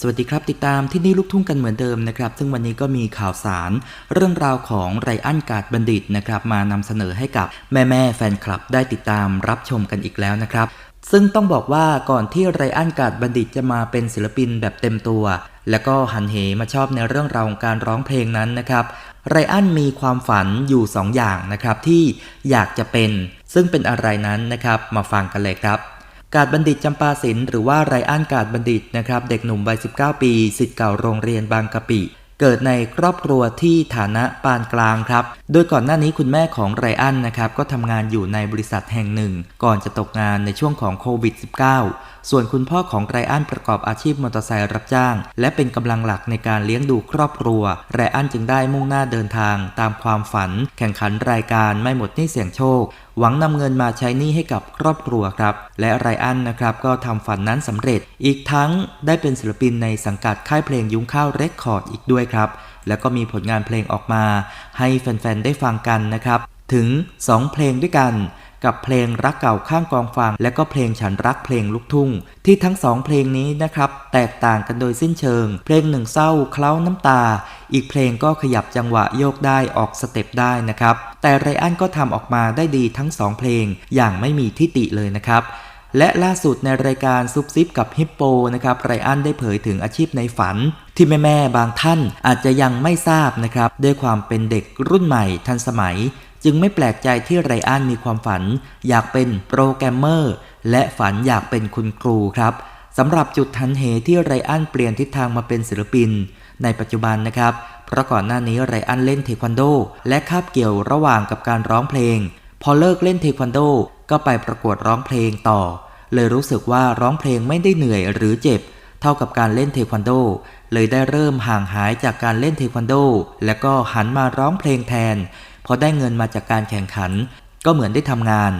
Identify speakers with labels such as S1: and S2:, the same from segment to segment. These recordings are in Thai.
S1: สวัสดีครับ ติดตามที่นี่ลูกทุ่งกันเหมือนเดิมนะครับ ซึ่งวันนี้ก็มีข่าวสาร เรื่องราวของไรอันกาดบัณฑิตนะครับ มานำเสนอให้กับแม่ๆแฟนคลับได้ติดตามรับชมกันอีกแล้วนะครับ ซึ่งต้องบอกว่าก่อนที่ไรอันกาดบัณฑิตจะมาเป็นศิลปินแบบเต็มตัว แล้วก็หันเหมาชอบในเรื่องราวของการร้องเพลงนั้นนะครับไรอันมีความฝันอยู่ 2อย่างนะครับที่อยากจะเป็น ซึ่งเป็นอะไรนั้นนะครับ มาฟังกันเลยครับ กาดบัณฑิตจำปาศิลหรือว่าไรอันกาดบัณฑิตนะครับ เด็กหนุ่มวัย 19 ปีสิทธิ์เก่าโรงเรียนบางกะปิ เกิดในครอบครัวที่ฐานะปานกลางครับ โดยก่อนหน้านี้คุณแม่ของไรอันนะครับ ก็ทำงานอยู่ในบริษัทแห่งหนึ่ง ก่อนจะตกงานในช่วงของโควิด -19 ส่วนคุณพ่อของไรอันประกอบอาชีพมอเตอร์ไซค์รับจ้าง และเป็นกำลังหลักในการเลี้ยงดูครอบครัว ไรอันจึงได้มุ่งหน้าเดินทาง ตามความฝัน แข่งขันรายการไม่หมดนี้เสี่ยงโชค หวังนำเงินมาใช้หนี้ให้กับครอบครัวครับ และไรอันนะครับก็ทำฝันนั้นสำเร็จ อีกทั้งได้เป็นศิลปินในสังกัดค่ายเพลงยุ้งข้าวเรคคอร์ดอีกด้วยครับ แล้วก็มีผลงานเพลงออกมา ให้แฟนๆ ได้ฟังกันนะครับ ถึง 2 เพลงด้วยกัน กับเพลงรักเก่าข้างกองฟางและก็เพลงฉันรักเพลงลูกทุ่ง ที่ทั้งสองเพลงนี้นะครับ แตกต่างกันโดยสิ้นเชิง เพลงหนึ่งเศร้าเคล้าน้ำตา อีกเพลงก็ขยับจังหวะโยกได้ออกสเต็ปได้นะครับ แต่ไรอันก็ทำออกมาได้ดีทั้งสองเพลงอย่างไม่มีทิติเลยนะครับและล่าสุดในรายการซุปซิปกับฮิปโปนะครับไรอันได้เผยถึงอาชีพในฝัน ที่แม่ ๆ บางท่านอาจจะยังไม่ทราบนะครับ ด้วยความเป็นเด็กรุ่นใหม่ทันสมัย จึงไม่แปลกใจที่ไรอันมีความฝัน อยากเป็นโปรแกรมเมอร์ และฝันอยากเป็นคุณครูครับสำหรับจุดทันเหที่ไรอันเปลี่ยนทิศทางมาเป็นศิลปิน ในปัจจุบันนะครับ เพราะก่อนหน้านี้ไรอันเล่นเทควันโด และคาบเกี่ยวระหว่างกับการร้องเพลง พอเลิกเล่นเทควันโด ก็ไปประกวดร้องเพลงต่อ เลยรู้สึกว่าร้องเพลงไม่ได้เหนื่อยหรือเจ็บ เท่ากับการเล่นเทควันโด เลยได้เริ่มห่างหายจากการเล่นเทควันโด แล้วก็หันมาร้องเพลงแทน พอได้เงินมาจากการแข่งขัน ก็เหมือนได้ทำงาน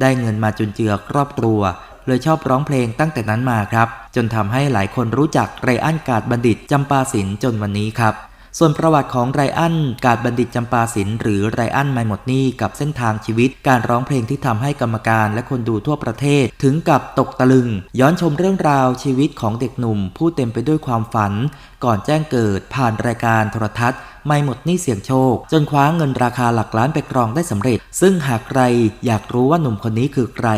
S1: ได้เงินมาจุนเจือครอบครัว เลยชอบร้องเพลงตั้งแต่นั้นมาครับ จนทำให้หลายคนรู้จักไรอันกาดบัณฑิตจำปาสินจนวันนี้ครับ ส่วนประวัติของไรอัน กาดบัณฑิตจำปาศิลป์หรือไรอันไม่หมดนี้กับเส้นทางชีวิต การร้องเพลงที่ทำให้กรรมการและคนดูทั่วประเทศ ถึงกับตกตะลึง ย้อนชมเรื่องราวชีวิตของเด็กหนุ่ม ผู้เต็มไปด้วยความฝัน ก่อนแจ้งเกิดผ่านรายการโทรทัศน์ไม่หมดหนี้เสี่ยงโชค จนคว้าเงินราคาหลักล้านไปครองได้สำเร็จ ซึ่งหากใครอยากรู้ว่าหนุ่มคนนี้คือใคร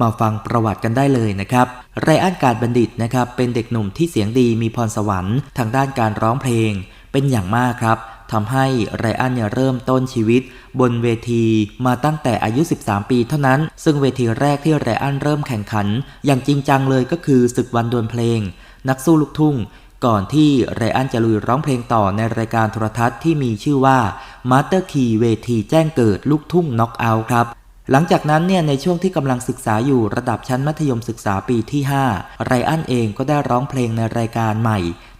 S1: มาฟังประวัติกันได้เลยนะครับไรอันการบัณฑิตนะครับเป็นเด็กหนุ่มที่เสียงดีมีพรสวรรค์ทางด้านการร้องเพลง เป็นอย่างมากครับทำให้ไรอันเนี่ยเริ่มต้นชีวิต บนเวทีมาตั้งแต่อายุ 13 ปีเท่านั้น ซึ่งเวทีแรกที่ไรอันเริ่มแข่งขัน อย่างจริงจังเลยก็คือศึกวันดวลเพลง นักสู้ลูกทุ่ง ก่อนที่ไรอันจะลุยร้องเพลงต่อในรายการโทรทัศน์ที่มีชื่อว่า Master Key เวทีแจ้งเกิดลูกทุ่งน็อกเอาท์ครับหลังจากนั้นเนี่ยในช่วงที่กำลังศึกษาอยู่ระดับชั้นมัธยมศึกษาปีที่ 5 ไรอันเองก็ได้ร้องเพลงในรายการใหม่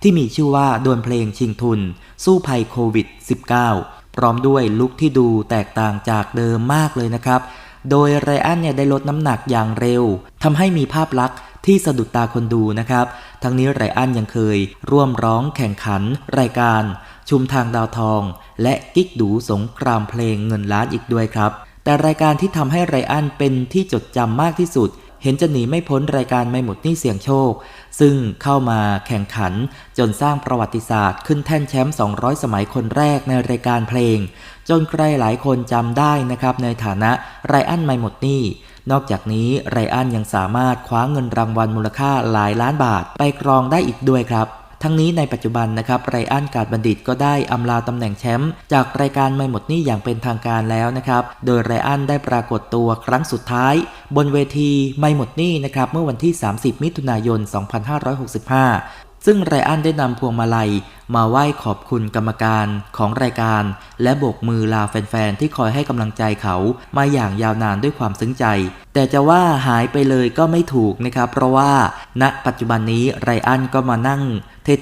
S1: ที่มีชื่อว่าดวลเพลงชิงทุน สู้ภัยโควิด -19 พร้อมด้วยลุคที่ดูแตกต่างจากเดิมมากเลยนะครับ โดยไรอันเนี่ยได้ลดน้ำหนักอย่างเร็วทำให้มีภาพลักษณ์ที่สะดุดตาคนดูนะครับ ทั้งนี้ไรอันยังเคยร่วมร้องแข่งขันรายการ ชุมทางดาวทอง และกิ๊กดูสงครามเพลงเงินล้านอีกด้วยครับ แต่รายการที่ทำให้ไรอันเป็นที่จดจำมากที่สุด เห็นจะหนีไม่พ้นรายการไม่หมดนี่เสี่ยงโชค ซึ่งเข้ามาแข่งขันจนสร้างประวัติศาสตร์ ขึ้นแท่นแชมป์ 200 สมัยคนแรกในรายการเพลง จนใครหลายคนจำได้นะครับในฐานะไรอันไม่หมดนี่นอกจากนี้ไรอันยังสามารถคว้าเงินรางวัลมูลค่าหลายล้านบาทไปครองได้อีกด้วยครับ ทั้งนี้ในปัจจุบันนะครับไรอันการบัณฑิตก็ได้อำลาตำแหน่งแชมป์จากรายการไม่หมดนี่อย่างเป็นทางการแล้วนะครับ โดยไรอันได้ปรากฏตัวครั้งสุดท้าย บนเวทีไม่หมดนี่นะครับเมื่อวันที่ 30 มิถุนายน 2565 ซึ่งไรอันได้นำพวงมาลัย มาไหว้ขอบคุณกรรมการของรายการ และโบกมือลาแฟนๆ ที่คอยให้กำลังใจเขามาอย่างยาวนานด้วยความซึ้งใจ แต่จะว่าหายไปเลยก็ไม่ถูกนะครับ เพราะว่าณปัจจุบันนี้ไรอันก็มานั่ง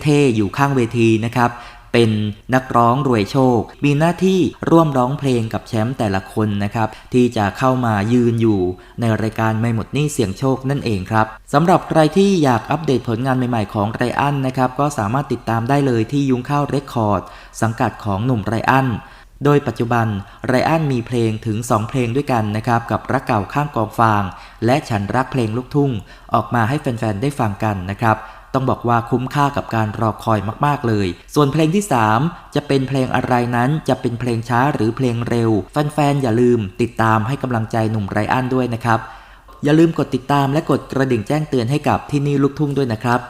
S1: เท่ๆ อยู่ข้างเวทีนะครับ เป็นนักร้องรวยโชค มีหน้าที่ร่วมร้องเพลงกับแชมป์แต่ละคนนะครับ ที่จะเข้ามายืนอยู่ ในรายการไม่หมดหนี้เสียงโชคนั่นเองครับสำหรับใครที่อยากอัปเดตผลงานใหม่ๆของไรอันนะครับ ก็สามารถติดตามได้เลยที่ยุ้งข้าวเรคคอร์ด สังกัดของหนุ่มไรอันโดยปัจจุบันไรอันมีเพลงถึง 2 เพลงด้วยกันนะครับ กับรักเก่าข้างกองฟาง และฉันรักเพลงลูกทุ่ง ออกมาให้แฟนๆ ได้ฟังกันนะครับ ต้องบอกว่าคุ้มค่ากับการรอคอยมากๆเลย ส่วนเพลงที่ 3 จะเป็นเพลงอะไรนั้นจะเป็นเพลงช้าหรือเพลงเร็ว แฟนๆ อย่าลืมติดตามให้กำลังใจหนุ่มไรอันด้วยนะครับ อย่าลืมกดติดตามและกดกระดิ่งแจ้งเตือนให้กับที่นี่ลูกทุ่งด้วยนะครับ